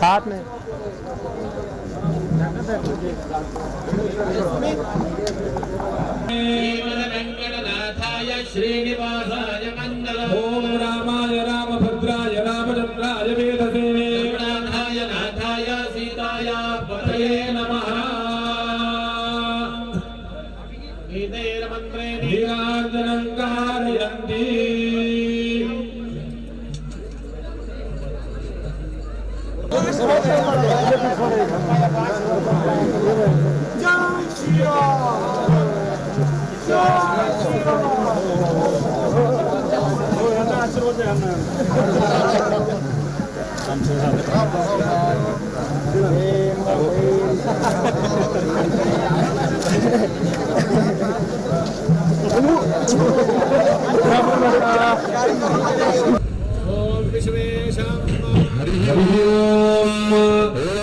साथ में। वेंकटनाथाय श्रीनिवासाय मङ्गलभो ಶ್ರೀಗಣಪತಯೇ ನಮಃ ಗೀತೈರ್ಮಂತ್ರೇ ನೀರಾಂಜನಂ ಧಾರಯಂತಿ ಆಶೀರ್ವಾದ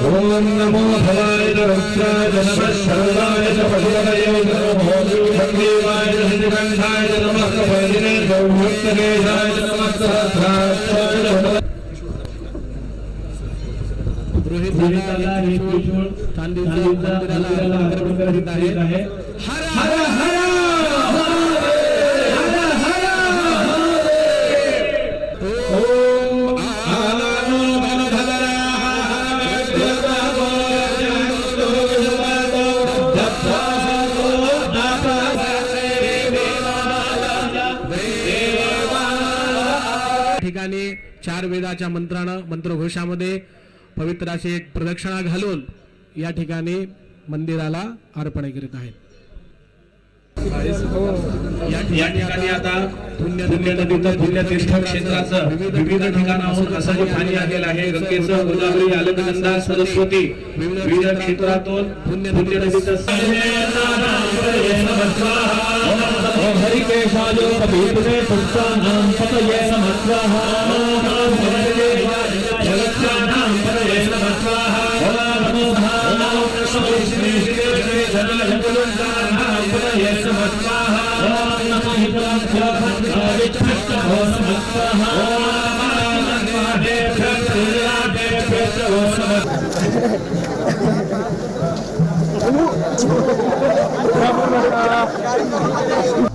ఓం నమో భవాయ రుద్రాయ నమః శర్వాయ చ పశుపతయే నమో భూదేవాయ చ హిందకంఠాయ నమః కపదినే గౌభక్తకేశాయ నమః సహస్రాయ हे मंदिराला अर्पण करीत आहे हर हर हर ओम आननो ठिकाणी चार वेदाच्या मंत्रानं मंत्रघोषामध्ये पवित्र अशी एक प्रदक्षिणा घालून या ठिकाणी मंदिराला अर्पण करीत आहेत. या ठिकाणी आता पुण्य नदीचं पुण्य तीर्थ क्षेत्राचं विविध ठिकाणाहून असं जे पाणी आलेलं आहे. गंगेचं गोदावरी अलकनंदा सरस्वती. विविध क्षेत्रातून पुण्य पुण्य नदीचं हरिकेशायो कबीरने पुत्राणां पतये नमः स्वाहा. Bravo, bravo.